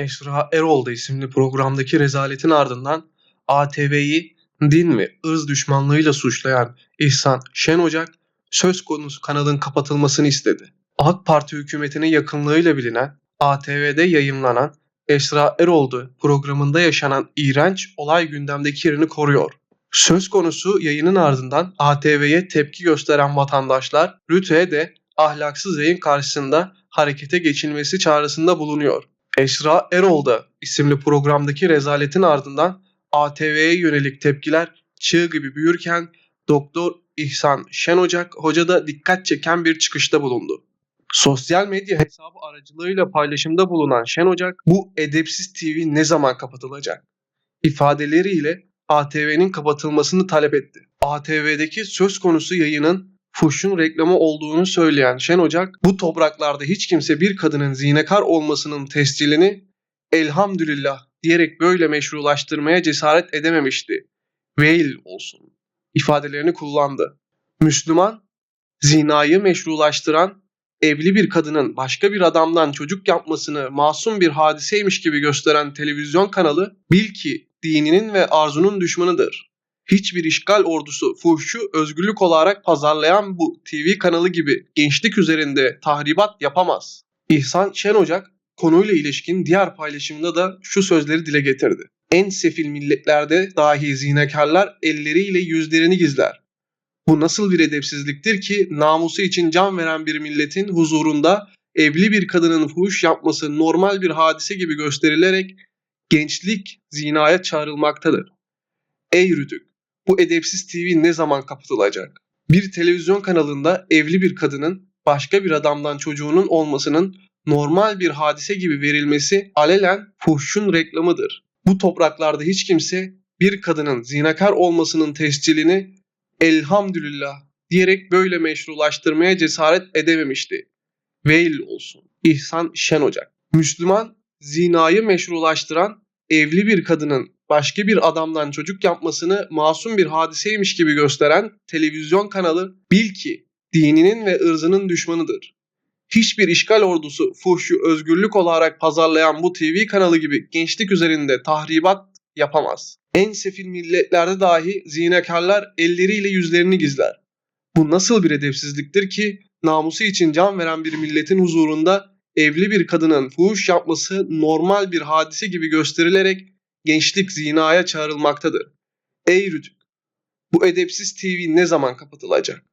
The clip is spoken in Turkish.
Esra Erol'da isimli programdaki rezaletin ardından ATV'yi din ve ırz düşmanlığıyla suçlayan İhsan Şen Ocak söz konusu kanalın kapatılmasını istedi. AK Parti hükümetine yakınlığıyla bilinen ATV'de yayınlanan Esra Erol'du programında yaşanan iğrenç olay gündemdeki yerini koruyor. Söz konusu yayının ardından ATV'ye tepki gösteren vatandaşlar Rütü'ye de ahlaksız yayın karşısında harekete geçilmesi çağrısında bulunuyor. Esra Erol'da isimli programdaki rezaletin ardından ATV'ye yönelik tepkiler çığ gibi büyürken Doktor İhsan Şen Ocak Hoca da dikkat çeken bir çıkışta bulundu. Sosyal medya hesabı aracılığıyla paylaşımda bulunan Şen Ocak bu edepsiz TV ne zaman kapatılacak ifadeleriyle ATV'nin kapatılmasını talep etti. ATV'deki söz konusu yayının fuhşun reklamı olduğunu söyleyen Şen Ocak, bu topraklarda hiç kimse bir kadının zinekar olmasının tescilini elhamdülillah diyerek böyle meşrulaştırmaya cesaret edememişti. Veil olsun ifadelerini kullandı. Müslüman, zinayı meşrulaştıran evli bir kadının başka bir adamdan çocuk yapmasını masum bir hadiseymiş gibi gösteren televizyon kanalı bil ki dininin ve arzunun düşmanıdır. Hiçbir işgal ordusu fuhşu özgürlük olarak pazarlayan bu TV kanalı gibi gençlik üzerinde tahribat yapamaz. İhsan Şen Ocak konuyla ilişkin diğer paylaşımında da şu sözleri dile getirdi. En sefil milletlerde dahi zinekarlar elleriyle yüzlerini gizler. Bu nasıl bir edepsizliktir ki namusu için can veren bir milletin huzurunda evli bir kadının fuhuş yapması normal bir hadise gibi gösterilerek gençlik zinaya çağrılmaktadır. Ey Rütük, bu edepsiz TV ne zaman kapatılacak? Bir televizyon kanalında evli bir kadının başka bir adamdan çocuğunun olmasının normal bir hadise gibi verilmesi alelen fuhşun reklamıdır. Bu topraklarda hiç kimse bir kadının zinakar olmasının tescilini elhamdülillah diyerek böyle meşrulaştırmaya cesaret edememişti. Veil olsun. İhsan Şen Ocak. Müslüman zinayı meşrulaştıran evli bir kadının başka bir adamdan çocuk yapmasını masum bir hadiseymiş gibi gösteren televizyon kanalı bil ki dininin ve ırzının düşmanıdır. Hiçbir işgal ordusu fuhşu özgürlük olarak pazarlayan bu TV kanalı gibi gençlik üzerinde tahribat yapamaz. En sefil milletlerde dahi zinekarlar elleriyle yüzlerini gizler. Bu nasıl bir edepsizliktir ki namusu için can veren bir milletin huzurunda evli bir kadının fuhuş yapması normal bir hadise gibi gösterilerek gençlik zinaya çağrılmaktadır. Ey Rütük! Bu edepsiz TV ne zaman kapatılacak?